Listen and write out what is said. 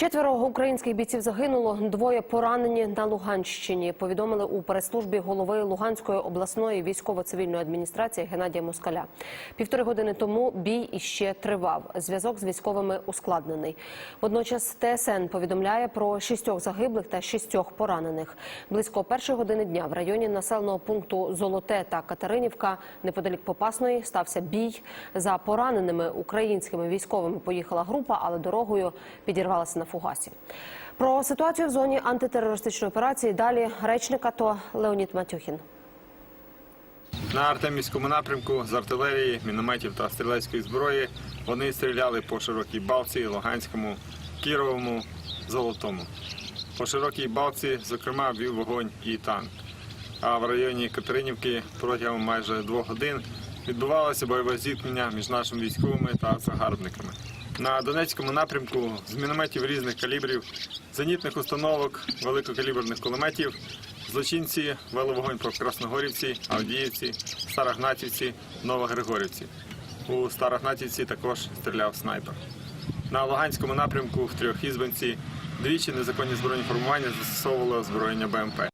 Четверо українських бійців загинуло, двоє поранені на Луганщині. Повідомили у прес-службі голови Луганської обласної військово-цивільної адміністрації Геннадія Москаля. Півтори години тому бій іще тривав. Зв'язок з військовими ускладнений. Водночас ТСН повідомляє про шістьох загиблих та шістьох поранених. Близько першої години дня в районі населеного пункту Золоте та Катеринівка неподалік Попасної стався бій. За пораненими українськими військовими поїхала група, але дорогою підірвалася на фугасі. Про ситуацію в зоні антитерористичної операції далі речник АТО Леонід Матюхін. На Артемівському напрямку з артилерії, мінометів та стрілецької зброї вони стріляли по широкій балці, Луганському, Кіровому, Золотому. По широкій балці, зокрема, вів вогонь і танк. А в районі Катеринівки протягом майже двох годин відбувалося бойове зіткнення між нашими військовими та загарбниками. На Донецькому напрямку з мінометів різних калібрів, зенітних установок, великокаліберних кулеметів злочинці вели вогонь по Красногорівці, Авдіївці, Старогнатівці, Новогригорівці. У Старогнатівці також стріляв снайпер. На Луганському напрямку в Трьохізбинці двічі незаконні збройні формування застосовували озброєння БМП.